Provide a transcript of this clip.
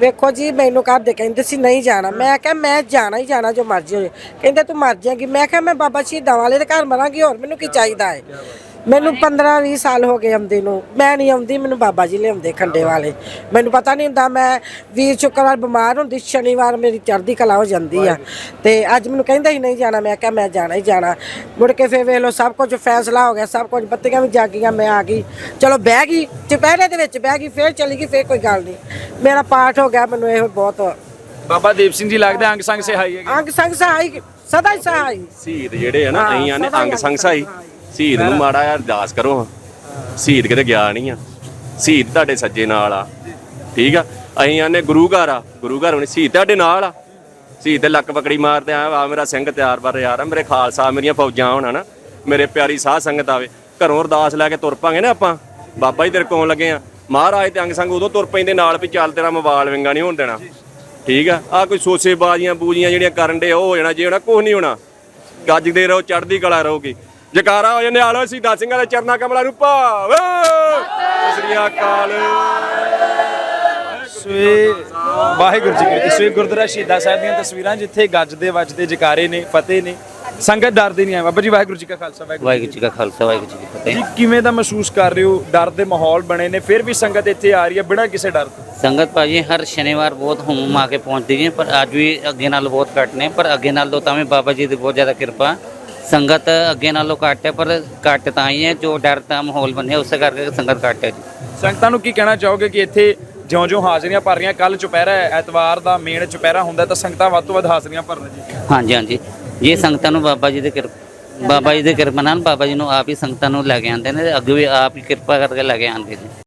ਵੇਖੋ ਜੀ, ਮੈਨੂੰ ਘਰ ਦੇ ਕਹਿੰਦੇ ਸੀ ਨਹੀਂ ਜਾਣਾ। ਮੈਂ ਕਿਹਾ, ਮੈਂ ਜਾਣਾ ਹੀ ਜਾਣਾ ਜੋ ਮਰਜ਼ੀ ਹੋ ਹੋਵੇ ਕਹਿੰਦੇ, ਤੂੰ ਮਰ ਜਾਏਗੀ। ਮੈਂ ਕਿਹਾ, ਮੈਂ ਬਾਬਾ ਸ਼ਹੀਦਾਂ ਵਾਲੇ ਦੇ ਘਰ ਮਰਾਂਗੀ, ਹੋਰ ਮੈਨੂੰ ਕੀ ਚਾਹੀਦਾ ਹੈ ਮੈਨੂੰ 15 20 ਸਾਲ ਹੋ ਗਏ ਆਉਂਦੇ ਨੂੰ। ਮੈਂ ਨਹੀਂ ਆਉਂਦੀ ਮੈਨੂੰ ਬਾਬਾ ਜੀ ਲਿਆਉਂਦੇ ਖੰਡੇ ਵਾਲੇ। ਮੈਨੂੰ ਪਤਾ ਨਹੀਂ ਹੁੰਦਾ ਮੈਂ ਵੀਰ ਸ਼ੁੱਕਰਵਾਰ ਬਿਮਾਰ ਹੁੰਦੀ ਸ਼ਨੀਵਾਰ ਮੇਰੀ ਚੜ੍ਹਦੀ ਕਲਾ ਹੋ ਜਾਂਦੀ ਆ। ਤੇ ਅੱਜ ਮੈਨੂੰ ਕਹਿੰਦਾ ਹੀ ਨਹੀਂ ਜਾਣਾ ਮੈਂ ਕਿਹਾ ਮੈਂ ਜਾਣਾ ਹੀ ਜਾਣਾ। ਮੁੜ ਕੇ ਫੇਰ ਵੇਖ ਲਓ ਸਭ ਕੁਝ ਫੈਸਲਾ ਹੋ ਗਿਆ ਸਭ ਕੁਝ ਬੱਤੀਆਂ ਵੀ ਜਾਗੀਆਂ ਮੈਂ ਆ ਗਈ। ਚਲੋ ਬਹਿ ਗਈ ਚੁਪਹਿਰੇ ਦੇ ਵਿੱਚ ਬਹਿ ਗਈ ਫੇਰ ਚਲੀ ਗਈ ਫੇਰ ਕੋਈ ਗੱਲ ਨਹੀਂ। ਮੇਰਾ ਪਾਠ ਹੋ ਗਿਆ ਮੈਨੂੰ ਇਹ ਬਹੁਤ ਬਾਬਾ ਦੀਪ ਸਿੰਘ ਜੀ ਲੱਗਦਾ ਅੰਗ ਸੰਗ ਸਹਾਈ ਹੈਗੇ। ਅੰਗ ਸੰਗ ਸਹਾਈ ਸਦਾ ਹੀ ਸਹਾਈ। ਸ਼ਹੀਦ ਜਿਹੜੇ ਆ ਨਾ ਹੀ ਅੰਗ ਅੰਗ ਸੰਗ ਸਹਾਈ। ਸ਼ਹੀਦ ਨੂੰ ਮਾੜਾ ਯਾਰ ਅਰਦਾਸ ਕਰੋ। ਸ਼ਹੀਦ ਕਿਤੇ ਗਿਆ ਨਹੀਂ ਆ। ਸ਼ਹੀਦ ਤੁਹਾਡੇ ਸੱਜੇ ਨਾਲ ਆ। ਠੀਕ ਆ? ਅਸੀਂ ਆਨੇ ਗੁਰੂ ਘਰ ਆ। ਗੁਰੂ ਘਰ ਉਹਨੇ ਸ਼ਹੀਦ ਤੁਹਾਡੇ ਨਾਲ ਆ। ਸ਼ਹੀਦ ਤੇ ਲੱਕ ਪਕੜੀ ਮਾਰਦੇ ਆ। ਆ ਮੇਰਾ ਸਿੰਘ ਤਿਆਰ ਪਰ ਯਾਰ ਆ। ਮੇਰੇ ਖਾਲਸਾ ਮੇਰੀਆਂ ਫੌਜਾਂ ਹੋਣ ਨਾ। ਮੇਰੇ ਪਿਆਰੀ ਸਾਧ ਸੰਗਤ ਆਵੇ। ਘਰੋਂ ਅਰਦਾਸ ਲੈ ਕੇ ਤੁਰ ਪਾਂਗੇ ਨਾ ਆਪਾਂ। ਬਾਬਾ ਜੀ ਤੇਰੇ ਕੋਲ ਲੱਗੇ ਆ। ਮਹਾਰਾਜ ਤੇ ਅੰਗ ਸੰਗ ਉਦੋਂ ਤੁਰ ਪੈਂਦੇ ਨਾਲ ਵੀ ਚੱਲ ਤੇਰਾ ਮਵਾਲ ਵਿੰਗਾ ਨਹੀਂ ਹੋਣ ਦੇਣਾ। ਠੀਕ ਆ? ਆ ਕੋਈ ਸੋਸੇ ਬਾਜ਼ੀਆਂ ਬੂਜੀਆਂ ਜਿਹੜੀਆਂ ਕਰਨ ਦੇ ਉਹ ਹੋ ਜਾਣਾ। ਜੇ ਹੋਣਾ ਕੁਝ ਨਹੀਂ ਹੋਣਾ। ਗੱਜਦੇ ਰਹੋ ਚੜ੍ਹਦੀ ਕਲਾ ਰਹੋਗੇ। ਜਕਾਰਾ ਹੋ ਜਾਂਦੇ ਆਲੋ ਸੀ ਸਿੰਘਾਂ ਦੇ ਚਰਨਾ ਕਮਲਾਂ ਨੂੰ ਭਾਵ ਸ੍ਰੀ ਅਕਾਲ। ਸਵੇ ਵਾਹਿਗੁਰੂ ਜੀ ਕੀ ਸਵੇ ਗੁਰਦੁਆਰਾ ਸ਼ਹੀਦਾਂ ਸਾਹਿਬ ਦੀਆਂ ਤਸਵੀਰਾਂ ਜਿੱਥੇ ਗੱਜਦੇ ਵੱਜਦੇ ਜਕਾਰੇ ਨੇ ਫਤਿਹ ਨੇ। ਸੰਗਤ ਡਰਦੀ ਨਹੀਂ ਹੈ ਬਾਬਾ ਜੀ ਵਾਹਿਗੁਰੂ ਜੀ ਕਾ ਖਾਲਸਾ ਵਾਹਿਗੁਰੂ ਜੀ ਕਾ ਖਾਲਸਾ ਵਾਹਿਗੁਰੂ ਜੀ ਕੀ ਫਤਿਹ। ਜੀ ਕਿਵੇਂ ਦਾ ਮਹਿਸੂਸ ਕਰ ਰਹੇ ਹੋ? ਡਰ ਦੇ ਮਾਹੌਲ ਬਣੇ ਨੇ ਫਿਰ ਵੀ ਸੰਗਤ ਇੱਥੇ ਆ ਰਹੀ ਹੈ ਬਿਨਾਂ ਕਿਸੇ ਡਰ ਤੋਂ। ਸੰਗਤ ਭਾਜੀ ਹਰ ਸ਼ਨੀਵਾਰ ਬਹੁਤ ਹੁਮ ਆ ਕੇ ਪਹੁੰਚਦੀ ਹੈ ਪਰ ਅੱਜ ਵੀ ਅੱਗੇ ਨਾਲੋਂ ਬਹੁਤ ਘੱਟ ਨੇ ਪਰ ਅੱਗੇ ਨਾਲੋਂ ਤਾਂ ਵੀ ਬਾਬਾ ਜੀ ਦੀ ਬਹੁਤ ਜ਼ਿਆਦਾ ਕਿਰਪਾ। ਸੰਗਤ ਅੱਗੇ ਨਾਲੋਂ ਘੱਟ ਹੈ ਪਰ ਘੱਟ ਤਾਂ ਹੀ ਹੈ ਜੋ ਡਰ ਦਾ ਮਾਹੌਲ ਬਣਿਆ ਉਸੇ ਕਰਕੇ ਸੰਗਤ ਘੱਟ ਹੈ ਜੀ। ਸੰਗਤਾਂ ਨੂੰ ਕੀ ਕਹਿਣਾ ਚਾਹੋਗੇ ਕਿ ਇੱਥੇ ਜਿਉਂ-ਜਿਉਂ ਹਾਜ਼ਰੀਆਂ ਭਰ ਰਹੀਆਂ ਕੱਲ ਚੁਪਹਿਰਾ ਹੈ ਐਤਵਾਰ ਦਾ ਮੇਨ ਚੁਪਹਿਰਾ ਹੁੰਦਾ ਤਾਂ ਸੰਗਤਾਂ ਵੱਧ ਤੋਂ ਵੱਧ ਹਾਜ਼ਰੀਆਂ ਭਰਨ ਜੀ? ਹਾਂਜੀ ਹਾਂਜੀ। ਇਹ ਸੰਗਤਾਂ ਨੂੰ ਬਾਬਾ ਜੀ ਦੇ ਕਿਰਪਾ ਬਾਬਾ ਜੀ ਦੇ ਕਿਰਪਾ ਨਾਲ ਬਾਬਾ ਜੀ ਨੂੰ ਆਪ ਹੀ ਸੰਗਤਾਂ ਨੂੰ ਲੈ ਕੇ ਆਉਂਦੇ ਨੇ ਅੱਗੇ ਵੀ ਆਪ ਹੀ ਕਿਰਪਾ ਕਰਕੇ ਲੈ ਕੇ ਆਉਂਦੇ ਨੇ।